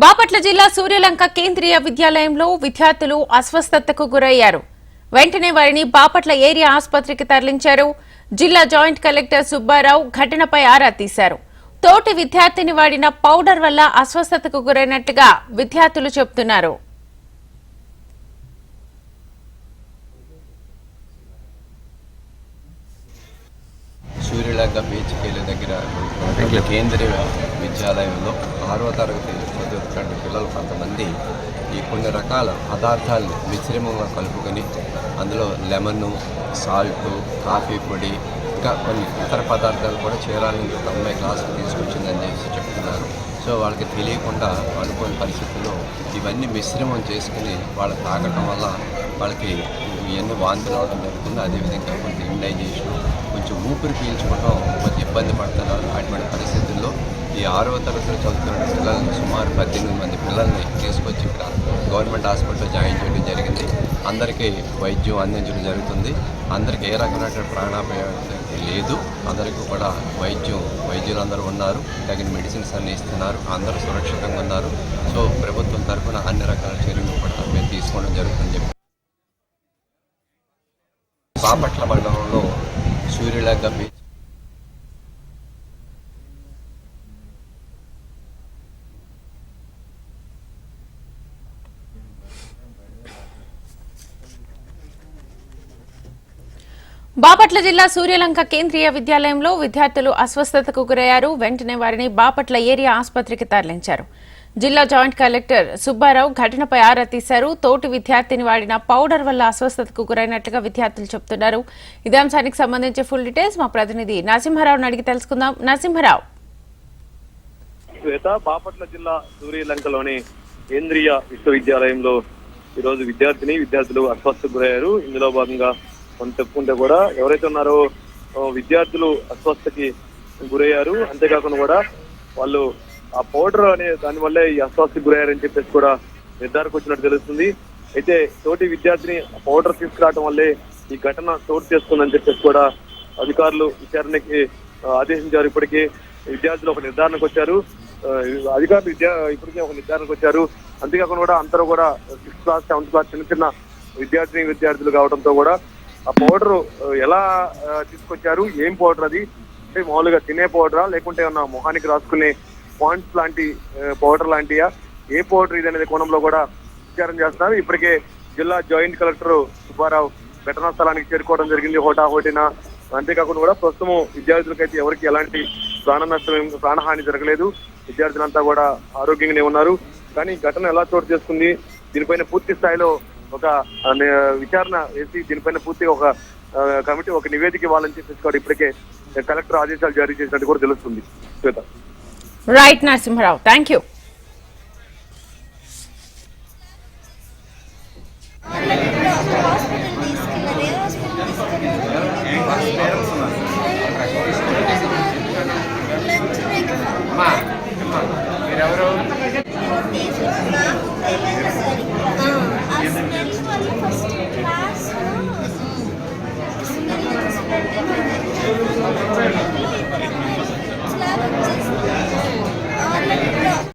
బాపట్ల జిల్లా సూర్యలంక కేంద్రీయ విద్యాలయంలో విద్యార్థులు అస్వస్థతకు గురయ్యారు. వెంటనే వారిని బాపట్ల ఏరియా ఆసుపత్రికి తరలించారు. జిల్లా జాయింట్ కలెక్టర్ సుబ్బారావు ఘటనపై ఆరా తీశారు. తోటి విద్యార్థిని వాడిన పౌడర్ వల్ల అస్వస్థతకు గురైనట్టుగా విద్యార్థులు చెబుతున్నారు. సూర్యలంక బీచ్ కేలి దగ్గర కేంద్రీయ విద్యాలయంలో ఆరో తరగతి చదువుతున్న పిల్లలు కొంతమంది ఈ కొన్ని రకాల పదార్థాలను మిశ్రమంగా కలుపుకొని అందులో లెమన్ సాల్ట్ కాఫీ పొడి ఇంకా కొన్ని ఇతర పదార్థాలు కూడా చేరాలని ఒక అమ్మాయి క్లాస్కి తీసుకొచ్చిందని చెప్పి చెప్తున్నారు. సో వాళ్ళకి తెలియకుండా అనుకోని పరిస్థితుల్లో ఇవన్నీ మిశ్రమం చేసుకుని వాళ్ళు తాగటం వల్ల వాళ్ళకి ఇవన్నీ వాంతులు అవడం జరుగుతుంది. అదేవిధంగా కొంత ఇండైజేషన్ కొంచెం ఊపిరి పీల్చుకోవడం కొంచెం ఇబ్బంది పడుతున్నారు అటువంటి పరిస్థితుల్లో ఈ ఆరవ తరగతిలో చదువుతున్న పిల్లల్ని సుమారు పద్దెనిమిది మంది పిల్లల్ని తీసుకొచ్చి ఇక్కడ గవర్నమెంట్ హాస్పిటల్లో జాయిన్ చేయడం జరిగింది. అందరికీ వైద్యం అందించడం జరుగుతుంది. అందరికీ ఏ రకమైనటువంటి ప్రాణాపాయం లేదు. అందరికీ కూడా వైద్యం వైద్యులందరూ ఉన్నారు. తగిన మెడిసిన్స్ అన్ని ఇస్తున్నారు. అందరూ సురక్షితంగా ఉన్నారు. సో ప్రభుత్వం తరఫున అన్ని రకాల చర్యలు కూడా మేము తీసుకోవడం జరుగుతుందని చెప్పి. బాపట్ల మండలంలో సూర్యలంక బీచ్ బాపట్ల జిల్లా సూర్యలంక కేంద్రీయ విద్యాలయంలో విద్యార్థులు అస్వస్థతకు గురయ్యారు. వెంటనే వారిని బాపట్ల ఏరియా ఆసుపత్రికి తరలించారు. జిల్లా జాయింట్ కలెక్టర్ సుబ్బారావు ఘటనపై ఆరా తీశారు. తోటి విద్యార్థిని వాడిన పౌడర్ వల్ల అస్వస్థతకు గురైనట్లుగా విద్యార్థులు చెబుతున్నారు ఇదే అంశానికి సంబంధించి ఫుల్ డీటెయిల్స్ మా ప్రతినిధి నరసింహారావును అడిగి తెలుసుకుందాం. నరసింహారావు. శ్వేత బాపట్ల జిల్లా సూర్యలంకలోని కేంద్రీయ విశ్వవిద్యాలయంలో ఈరోజు విద్యార్థిని విద్యార్థులు అస్వస్థకు గురయ్యారు. ఇందులో భాగంగా మనం చెప్పుకుంటే కూడా ఎవరైతే ఉన్నారో విద్యార్థులు అస్వస్థకి గురయ్యారు. అంతేకాకుండా కూడా వాళ్ళు ఆ పౌడర్ అనే దాని వల్లే ఈ అస్వస్థకి గురయ్యారని చెప్పేసి కూడా నిర్ధారకు వచ్చినట్టు తెలుస్తుంది. అయితే తోటి విద్యార్థిని ఆ పౌడర్ తీసుకురావడం వల్లే ఈ ఘటన చోటు చేసుకుందని చెప్పేసి కూడా అధికారులు విచారణకి ఆదేశించారు. ఇప్పటికీ విద్యార్థులు ఒక నిర్ధారణకు వచ్చారు. అధికారులు విద్యా ఇప్పటికే ఒక నిర్ధారణకు వచ్చారు. అంతేకాకుండా కూడా అందరూ కూడా సిక్స్త్ క్లాస్ సెవెంత్ క్లాస్ చిన్న చిన్న విద్యార్థిని విద్యార్థులు కావడంతో కూడా ఆ పౌడర్ ఎలా తీసుకొచ్చారు? ఏం పౌడర్ అది? అంటే మామూలుగా తినే పౌడరా? లేకుంటే ఏమన్నా మొహానికి రాసుకునే పాయింట్స్ లాంటి పౌడర్ లాంటియా? ఏ పౌడర్ ఇది అనేది కోణంలో కూడా విచారణ చేస్తున్నారు. ఇప్పటికే జిల్లా జాయింట్ కలెక్టర్ సుబ్బారావు ఘటనా స్థలానికి చేరుకోవడం జరిగింది. హోటా హోటినా అంతేకాకుండా కూడా ప్రస్తుతం విద్యార్థులకైతే ఎవరికి ఎలాంటి ప్రాణ నష్టం ప్రాణహాని జరగలేదు. విద్యార్థులంతా కూడా ఆరోగ్యంగానే ఉన్నారు. కానీ ఘటన ఎలా చోటు చేసుకుంది? దీనిపైన పూర్తి స్థాయిలో ఒక విచారణ వేసి దీనిపైన పూర్తిగా ఒక కమిటీ ఒక నివేదిక ఇవ్వాలని చెప్పేసి కూడా ఇప్పటికే కలెక్టర్ ఆదేశాలు జారీ చేసినట్టు కూడా తెలుస్తుంది. Shweta. Right Narasimharao thank you first class